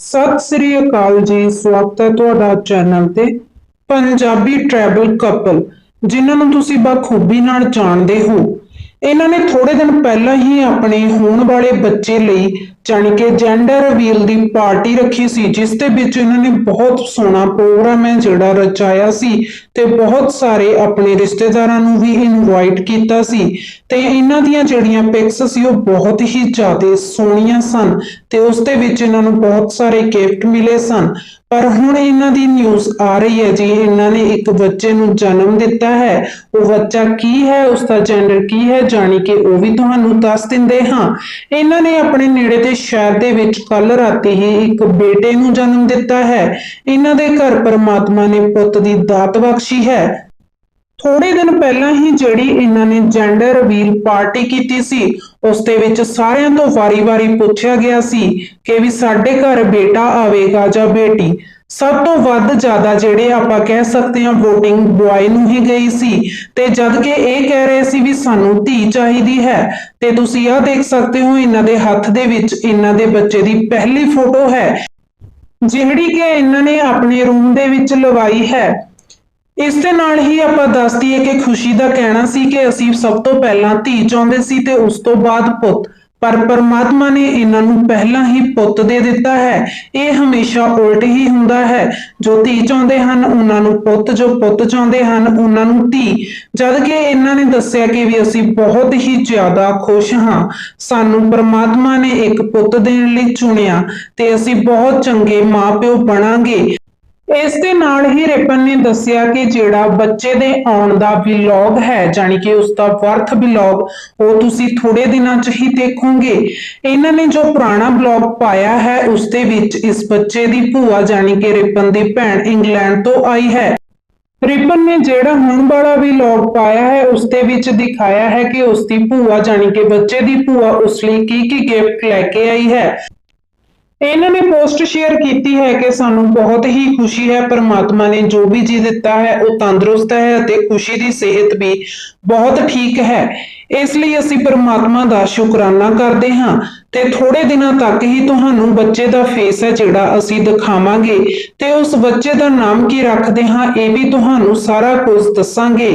ਸਤਿ ਸ੍ਰੀ ਅਕਾਲ ਜੀ। ਸਵਾਗਤ ਹੈ ਤੁਹਾਡਾ ਚੈਨਲ ਤੇ ਪੰਜਾਬੀ ਟਰੈਵਲ ਕਪਲ, ਜਿਨ੍ਹਾਂ ਨੂੰ ਤੁਸੀਂ ਬਖੂਬੀ ਨਾਲ ਜਾਣਦੇ ਹੋ। ਇਹਨਾਂ ਨੇ ਥੋੜੇ ਦਿਨ ਪਹਿਲਾਂ ਹੀ ਆਪਣੇ ਹੋਣ ਵਾਲੇ ਬੱਚੇ ਲਈ ਜਾਣੀ ਕਿ ਜੈਂਡਰ ਰਿਵੀਲ ਦੀ ਪਾਰਟੀ ਰੱਖੀ ਸੀ, ਜਿਸ ਦੇ ਵਿੱਚ ਇਹਨਾਂ ਨੇ ਬਹੁਤ ਸੋਹਣਾ ਪ੍ਰੋਗਰਾਮ ਹੈ ਜਿਹੜਾ ਰਚਾਇਆ ਸੀ ਤੇ ਬਹੁਤ ਸਾਰੇ ਆਪਣੇ ਰਿਸ਼ਤੇਦਾਰਾਂ ਨੂੰ ਵੀ ਇਨਵਾਈਟ ਕੀਤਾ ਸੀ ਤੇ ਇਹਨਾਂ ਦੀਆਂ ਜਿਹੜੀਆਂ ਪਿਕਸ ਸੀ ਉਹ ਬਹੁਤ ਹੀ ਜ਼ਿਆਦਾ ਸੋਹਣੀਆਂ ਸਨ ਤੇ ਉਸ ਦੇ ਵਿੱਚ ਇਹਨਾਂ ਨੂੰ ਬਹੁਤ ਸਾਰੇ ਗਿਫਟ ਮਿਲੇ ਸਨ। ਪਰ ਹੁਣ ਇਹਨਾਂ ਦੀ ਨਿਊਜ਼ ਆ ਰਹੀ ਹੈ ਜੀ, ਇਹਨਾਂ ਨੇ ਇੱਕ ਬੱਚੇ ਨੂੰ ਜਨਮ ਦਿੱਤਾ ਹੈ। ਉਹ ਬੱਚਾ ਕੀ ਹੈ ਉਸ ਦਾ ਜੈਂਡਰ ਕੀ ਹੈ, ਜਾਣੀ ਕਿ ਉਹ ਵੀ ਤੁਹਾਨੂੰ ਦੱਸ ਦਿੰਦੇ ਹਾਂ। ਇਹਨਾਂ ਨੇ ਆਪਣੇ ਨੇੜੇ ਦੇ ਸ਼ਹਿਰ ਦੇ ਵਿੱਚ ਕੱਲ ਰਾਤੀ ਹੀ ਇੱਕ ਬੇਟੇ ਨੂੰ ਜਨਮ ਦਿੱਤਾ ਹੈ। ਇਹਨਾਂ ਦੇ ਘਰ ਪਰਮਾਤਮਾ ਨੇ ਪੁੱਤ ਦੀ ਦਾਤ ਬਖਸ਼ੀ ਹੈ। ਥੋੜੇ ਦਿਨ ਪਹਿਲਾਂ ਹੀ ਜਿਹੜੀ ਇਹਨਾਂ ਨੇ ਜੈਂਡਰ ਰਿਵੀਲ ਪਾਰਟੀ ਕੀਤੀ ਸੀ ਉਸ ਦੇ ਵਿੱਚ ਸਾਰਿਆਂ ਤੋਂ ਵਾਰੀ-ਵਾਰੀ ਪੁੱਛਿਆ ਗਿਆ ਸੀ ਕਿ ਵੀ ਸਾਡੇ ਘਰ ਬੇਟਾ ਆਵੇਗਾ ਜਾਂ ਬੇਟੀ। ਸਭ ਤੋਂ ਵੱਧ ਜ਼ਿਆਦਾ ਜਿਹੜੇ ਆਪਾਂ ਕਹਿ ਸਕਦੇ ਹਾਂ VOTING ਬੁਆਏ ਨੂੰ ਹੀ ਗਈ ਸੀ। ਤੇ ਜਦ ਕਿ ਇਹ ਕਹਿ ਰਹੇ ਸੀ ਵੀ ਸਾਨੂੰ ਧੀ ਚਾਹੀਦੀ ਹੈ। ਤੇ ਤੁਸੀਂ ਆਹ ਦੇਖ ਸਕਦੇ ਹੋ ਇਹਨਾਂ ਦੇ ਹੱਥ ਦੇ ਵਿੱਚ ਇਹਨਾਂ ਦੇ ਬੱਚੇ ਦੀ ਪਹਿਲੀ ਫੋਟੋ ਹੈ। ਜਿਹੜੀ ਕਿ ਇਹਨਾਂ ਨੇ ਆਪਣੇ ਰੂਮ ਦੇ ਵਿੱਚ ਲਵਾਈ ਹੈ। ਇਸ ਦੇ ਨਾਲ ਹੀ ਆਪਾਂ ਦੱਸ ਦਈਏ ਕਿ ਖੁਸ਼ੀ ਦਾ ਕਹਿਣਾ ਸੀ ਕਿ ਅਸੀਂ ਸਭ ਤੋਂ ਪਹਿਲਾਂ ਧੀ ਚਾਹੁੰਦੇ ਸੀ ਤੇ ਉਸ ਤੋਂ ਬਾਅਦ ਪੁੱਤ। ਪਰ ਪਰਮਾਤਮਾ ਨੇ ਇਹਨਾਂ ਨੂੰ ਪਹਿਲਾਂ ਹੀ ਪੁੱਤ ਦੇ ਦਿੱਤਾ ਹੈ। ਇਹ ਹਮੇਸ਼ਾ ਉਲਟ ਹੀ ਹੁੰਦਾ ਹੈ। ਜੋ ਧੀ ਚਾਹੁੰਦੇ ਹਨ, ਉਹਨਾਂ ਨੂੰ ਪੁੱਤ, ਜੋ ਪੁੱਤ ਚਾਹੁੰਦੇ ਹਨ, ਉਹਨਾਂ ਨੂੰ ਧੀ। ਜਦ ਕਿ ਇਹਨਾਂ ਨੇ ਦੱਸਿਆ ਕਿ ਵੀ ਅਸੀਂ ਬਹੁਤ ਹੀ ਜ਼ਿਆਦਾ ਖੁਸ਼ ਹਾਂ, ਸਾਨੂੰ ਪਰਮਾਤਮਾ ਨੇ ਇੱਕ ਪੁੱਤ ਦੇਣ ਲਈ ਚੁਣਿਆ ਤੇ ਅਸੀਂ ਬਹੁਤ ਚੰਗੇ ਮਾਪਿਓ ਬਣਾਂਗੇ। ਇਸ ਦੇ ਨਾਲ ਹੀ ਰਿਪਨ ਨੇ ਦੱਸਿਆ ਕਿ ਜਿਹੜਾ ਬੱਚੇ ਦੇ ਆਉਣ ਦਾ ਵਲੌਗ ਹੈ ਜਾਨੀ ਕਿ ਉਸ ਦਾ ਬਰਥ ਵਲੌਗ ਉਹ ਤੁਸੀਂ ਥੋੜੇ ਦਿਨਾਂ 'ਚ ਹੀ ਦੇਖੋਗੇ। ਇਹਨਾਂ ਨੇ ਜੋ ਪੁਰਾਣਾ ਵਲੌਗ ਪਾਇਆ ਹੈ, ਉਸ ਦੇ ਵਿੱਚ ਇਸ ਬੱਚੇ ਦੀ ਭੂਆ ਜਾਨੀ ਕਿ ਰਿਪਨ ਦੀ ਭੈਣ ਇੰਗਲੈਂਡ ਤੋਂ ਆਈ ਹੈ। ਰਿਪਨ ਨੇ ਜਿਹੜਾ ਹੁਣ ਵਾਲਾ ਵੀ ਲੌਗ ਪਾਇਆ ਹੈ, ਉਸ ਦੇ ਵਿੱਚ ਦਿਖਾਇਆ ਹੈ ਕਿ ਉਸ ਦੀ ਭੂਆ ਜਾਨੀ ਕਿ ਬੱਚੇ ਦੀ ਭੂਆ, ਉਸ ਲਈ ਕੀ ਕੀ ਗਿਫਟ ਲੈ ਕੇ ਆਈ ਹੈ। ਇਹਨਾਂ ਨੇ ਪੋਸਟ ਸ਼ੇਅਰ ਕੀਤੀ ਹੈ ਕਿ ਸਾਨੂੰ ਬਹੁਤ ਹੀ ਖੁਸ਼ੀ ਹੈ, ਪਰਮਾਤਮਾ ਨੇ ਜੋ ਵੀ ਜੀ ਦਿੱਤਾ ਹੈ, ਉਹ ਤੰਦਰੁਸਤ ਹੈ ਅਤੇ ਖੁਸ਼ੀ ਦੀ ਸਿਹਤ ਵੀ ਬਹੁਤ ਠੀਕ ਹੈ। ਇਸ ਲਈ ਅਸੀਂ ਪਰਮਾਤਮਾ ਦਾ ਸ਼ੁਕਰਾਨਾ ਕਰਦੇ ਹਾਂ ਤੇ ਥੋੜੇ ਦਿਨਾਂ ਤੱਕ ਹੀ ਤੁਹਾਨੂੰ ਬੱਚੇ ਦਾ ਫੇਸ ਹੈ ਜਿਹੜਾ ਅਸੀਂ ਦਿਖਾਵਾਂਗੇ ਤੇ ਉਸ ਬੱਚੇ ਦਾ ਨਾਮ ਕੀ ਰੱਖਦੇ ਹਾਂ, ਇਹ ਵੀ ਤੁਹਾਨੂੰ ਸਾਰਾ ਕੁਝ ਦੱਸਾਂਗੇ।